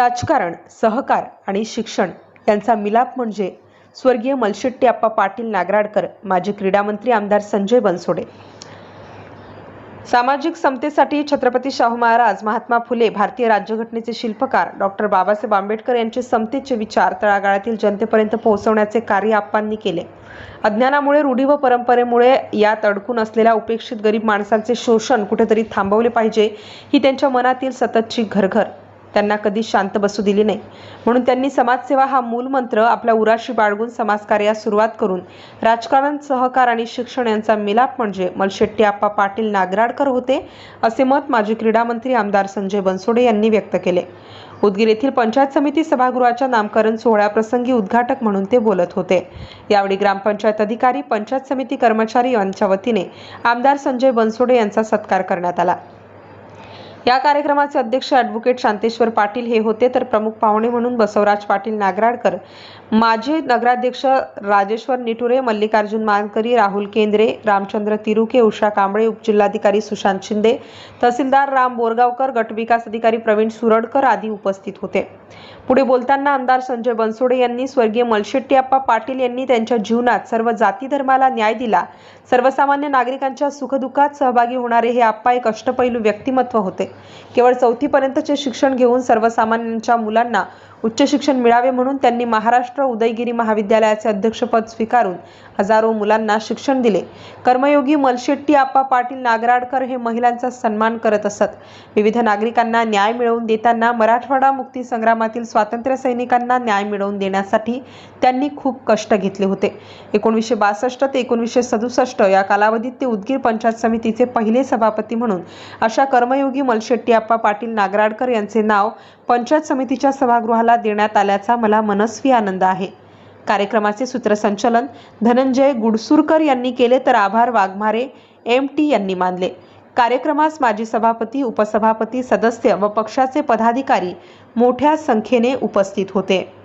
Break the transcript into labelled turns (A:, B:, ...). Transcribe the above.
A: राजकारण सहकार आणि शिक्षण यांचा मिलाप म्हणजे स्वर्गीय मलशेट्टी आप्पा पाटील नागराडकर माजी क्रीडामंत्री आमदार संजय बनसोडे. सामाजिक समतेसाठी छत्रपती शाहू महाराज महात्मा फुले भारतीय राज्यघटनेचे शिल्पकार डॉक्टर बाबासाहेब आंबेडकर यांचे समतेचे विचार तळागाळातील जनतेपर्यंत पोहोचवण्याचे कार्य आप्पांनी केले. अज्ञानामुळे रूढी व परंपरेमुळे यात अडकून असलेल्या उपेक्षित गरीब माणसांचे शोषण कुठेतरी थांबवले पाहिजे ही त्यांच्या मनातील सततची घरघर. त्यांना कधी शांत बसू दिली नाही. म्हणून त्यांनी समाजसेवा हा मूलमंत्र आपल्या उराशी बाळगून समाजकार्यास सुरुवात करून राजकारण सहकार आणि शिक्षण यांचा मिलाप म्हणजे मलशेट्टी आप्पा पाटील नागराडकर होते असे मत माजी क्रीडा मंत्री आमदार संजय बनसोडे यांनी व्यक्त केले. उदगीर येथील पंचायत समिती सभागृहाच्या नामकरण सोहळ्याप्रसंगी उद्घाटक म्हणून ते बोलत होते. यावेळी ग्रामपंचायत अधिकारी पंचायत समिती कर्मचारी यांच्या वतीने आमदार संजय बनसोडे यांचा सत्कार करण्यात आला. या कार्यक्रमाचे अध्यक्ष ॲडव्होकेट शांतेश्वर पाटील हे होते. तर प्रमुख पाहुणे म्हणून बसवराज पाटील नागराडकर माजी नगराध्यक्ष राजेश्वर निटुरे मल्लिकार्जुन मानकरी राहुल केंद्रे रामचंद्र तिरुके उषा कांबळे उपजिल्हाधिकारी सुशांत शिंदे तहसीलदार राम बोरगावकर गटविकास अधिकारी प्रवीण सुरडकर आदी उपस्थित होते. पुढे बोलताना आमदार संजय बनसोडे यांनी स्वर्गीय मलशेट्टीअप्पा पाटील यांनी त्यांच्या जीवनात सर्व जाती धर्माला न्याय दिला. सर्वसामान्य नागरिकांच्या सुखदुःखात सहभागी होणारे हे आप्पा एक अष्टपैलू व्यक्तिमत्व होते. केवळ चौथीपर्यंतचे शिक्षण घेऊन सर्वसामान्यांच्या मुलांना उच्च शिक्षण मिळावे म्हणून त्यांनी महाराष्ट्र उदयगिरी महाविद्यालयाचे अध्यक्षपद स्वीकारून हजारो मुलांना शिक्षण दिले. कर्मयोगी मलशेट्टी आप्पा पाटील नागराडकर हे महिलांचा सन्मान करत असत. विविध नागरिकांना न्याय मिळवून देताना मराठवाडा मुक्ती संग्रामातील स्वातंत्र्य सैनिकांना न्याय मिळवून देण्यासाठी त्यांनी खूप कष्ट घेतले होते. एकोणीसशे बासष्ट ते एकोणीसशे सदुसष्ट या कालावधीत ते उदगीर पंचायत समितीचे पहिले सभापती म्हणून अशा कर्मयोगी मलशेट्टी आप्पा पाटील नागराडकर यांचे नाव पंचायत समितीच्या सभागृहाला देण्यात आल्याचा मला मनस्वी आनंद आहे. कार्यक्रमाचे सूत्रसंचलन धनंजय गुडसुरकर यांनी केले तर आभार वाघमारे एम टी यांनी मानले. कार्यक्रमास माजी सभापती उपसभापती सदस्य व पक्षाचे पदाधिकारी मोठ्या संख्येने उपस्थित होते.